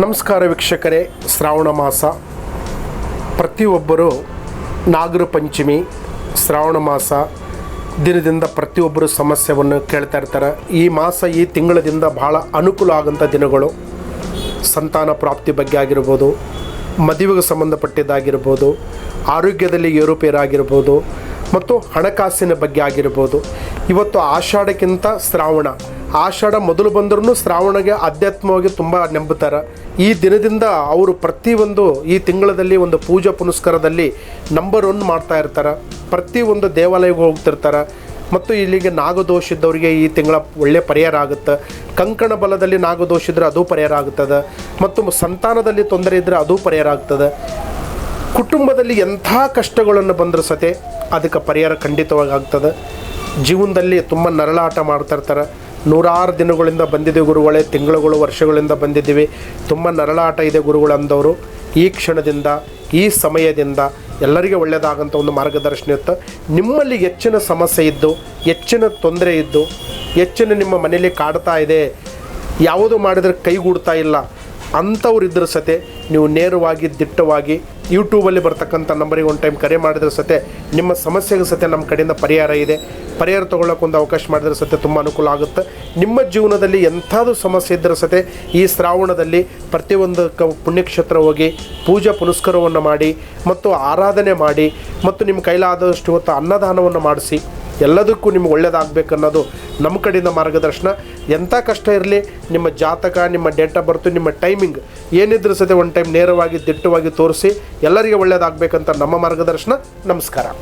ನಮಸ್ಕಾರ ವೀಕ್ಷಕರೇ, ಶ್ರಾವಣ ಮಾಸ. ಪ್ರತಿಯೊಬ್ಬರು ನಾಗರ ಪಂಚಮಿ, ಶ್ರಾವಣ ಮಾಸ, ದಿನದಿಂದ ಪ್ರತಿಯೊಬ್ಬರು ಸಮಸ್ಯೆಯನ್ನು ಕೇಳ್ತಾ ಇರ್ತಾರೆ. ಈ ಮಾಸ ಈ ತಿಂಗಳದಿಂದ ಭಾಳ ಅನುಕೂಲ ಆಗೋಂಥ ದಿನಗಳು. ಸಂತಾನ ಪ್ರಾಪ್ತಿ ಬಗ್ಗೆ ಆಗಿರ್ಬೋದು, ಮದುವೆಗೆ ಸಂಬಂಧಪಟ್ಟಿದ್ದಾಗಿರ್ಬೋದು, ಆರೋಗ್ಯದಲ್ಲಿ ಏರುಪೇರಾಗಿರ್ಬೋದು, ಮತ್ತು ಹಣಕಾಸಿನ ಬಗ್ಗೆ ಆಗಿರ್ಬೋದು. ಇವತ್ತು ಆಷಾಢಕ್ಕಿಂತ ಶ್ರಾವಣ ಆಷಾಢ ಮೊದಲು ಬಂದ್ರೂ ಶ್ರಾವಣಗೆ ಆಧ್ಯಾತ್ಮವಾಗಿ ತುಂಬ ನಂಬುತ್ತಾರೆ. ಈ ದಿನದಿಂದ ಅವರು ಪ್ರತಿಯೊಂದು ಈ ತಿಂಗಳಲ್ಲಿ ಒಂದು ಪೂಜಾ ಪುನಸ್ಕಾರದಲ್ಲಿ ನಂಬರ್ ಒನ್ ಮಾಡ್ತಾ ಇರ್ತಾರೆ. ಪ್ರತಿಯೊಂದು ದೇವಾಲಯಕ್ಕೆ ಹೋಗ್ತಿರ್ತಾರೆ. ಮತ್ತು ಇಲ್ಲಿಗೆ ನಾಗದೋಷ ಇದ್ದವರಿಗೆ ಈ ತಿಂಗಳ ಒಳ್ಳೆ ಪರಿಹಾರ ಆಗುತ್ತೆ. ಕಂಕಣ ಬಲದಲ್ಲಿ ನಾಗದೋಷ ಇದ್ದರೆ ಅದು ಪರಿಹಾರ ಆಗುತ್ತದೆ ಮತ್ತು ಸಂತಾನದಲ್ಲಿ ತೊಂದರೆ ಇದ್ದರೆ ಅದು ಪರಿಹಾರ ಆಗ್ತದೆ. ಕುಟುಂಬದಲ್ಲಿ ಎಂಥ ಕಷ್ಟಗಳನ್ನು ಬಂದರೂ ಸತೆ ಅದಕ್ಕೆ ಪರಿಹಾರ ಖಂಡಿತವಾಗಿ ಆಗ್ತದೆ. ಜೀವನದಲ್ಲಿ ತುಂಬ ನರಳಾಟ ಮಾಡ್ತಾ ಇರ್ತಾರೆ. ನೂರಾರು ದಿನಗಳಿಂದ ಬಂದಿದ್ದೀವಿ ಗುರುಗಳೇ, ತಿಂಗಳುಗಳು, ವರ್ಷಗಳಿಂದ ಬಂದಿದ್ದೀವಿ. ತುಂಬ ನರಳಾಟ ಇದೆ ಗುರುಗಳಂದವರು ಈ ಕ್ಷಣದಿಂದ, ಈ ಸಮಯದಿಂದ ಎಲ್ಲರಿಗೆ ಒಳ್ಳೆಯದಾಗಂಥ ಒಂದು ಮಾರ್ಗದರ್ಶನ ಇತ್ತು. ನಿಮ್ಮಲ್ಲಿ ಹೆಚ್ಚಿನ ಸಮಸ್ಯೆ ಇದ್ದು, ಹೆಚ್ಚಿನ ತೊಂದರೆ ಇದ್ದು, ಹೆಚ್ಚಿನ ನಿಮ್ಮ ಮನೆಯಲ್ಲಿ ಕಾಡ್ತಾ ಇದೆ, ಯಾವುದು ಮಾಡಿದರೆ ಕೈಗೂಡ್ತಾ ಇಲ್ಲ ಅಂಥವ್ರು ಇದ್ರ ಸತೆ ನೀವು ನೇರವಾಗಿ ದಿಟ್ಟವಾಗಿ ಯೂಟ್ಯೂಬಲ್ಲಿ ಬರ್ತಕ್ಕಂಥ ನಂಬರಿಗೆ ಒಂದು ಟೈಮ್ ಕರೆ ಮಾಡಿದ್ರೆ ಸತೆ ನಿಮ್ಮ ಸಮಸ್ಯೆಗೆ ಸತೆ ನಮ್ಮ ಕಡೆಯಿಂದ ಪರಿಹಾರ ಇದೆ. ಪರಿಹಾರ ತೊಗೊಳಕ್ಕೆ ಒಂದು ಅವಕಾಶ ಮಾಡಿದ್ರೆ ಸತೆ ತುಂಬ ಅನುಕೂಲ ಆಗುತ್ತೆ. ನಿಮ್ಮ ಜೀವನದಲ್ಲಿ ಎಂಥದ್ದು ಸಮಸ್ಯೆ ಇದ್ದರೆ ಸತೆ ಈ ಶ್ರಾವಣದಲ್ಲಿ ಪ್ರತಿಯೊಂದು ಕ ಪುಣ್ಯಕ್ಷೇತ್ರ ಹೋಗಿ ಪೂಜಾ ಪುನಸ್ಕಾರವನ್ನು ಮಾಡಿ ಮತ್ತು ಆರಾಧನೆ ಮಾಡಿ ಮತ್ತು ನಿಮ್ಮ ಕೈಲಾದಷ್ಟು ಹೊತ್ತು ಅನ್ನದಾನವನ್ನು ಮಾಡಿಸಿ. ಎಲ್ಲದಕ್ಕೂ ನಿಮ್ಗೆ ಒಳ್ಳೇದಾಗಬೇಕನ್ನೋದು ನಮ್ಮ ಕಡೆಯಿಂದ ಮಾರ್ಗದರ್ಶನ. ಎಂಥ ಕಷ್ಟ ಇರಲಿ, ನಿಮ್ಮ ಜಾತಕ, ನಿಮ್ಮ ಡೇಟ್ ಆಫ್ ಬರ್ತು ನಿಮ್ಮ ಟೈಮಿಂಗ್ ಏನಿದ್ರೂ ಸತೆ ಒಂದು ಟೈಮ್ ನೇರವಾಗಿ ದಿಟ್ಟವಾಗಿ ತೋರಿಸಿ ಎಲ್ಲರಿಗೆ ಒಳ್ಳೇದಾಗಬೇಕಂತ ನಮ್ಮ ಮಾರ್ಗದರ್ಶನ. ನಮಸ್ಕಾರ.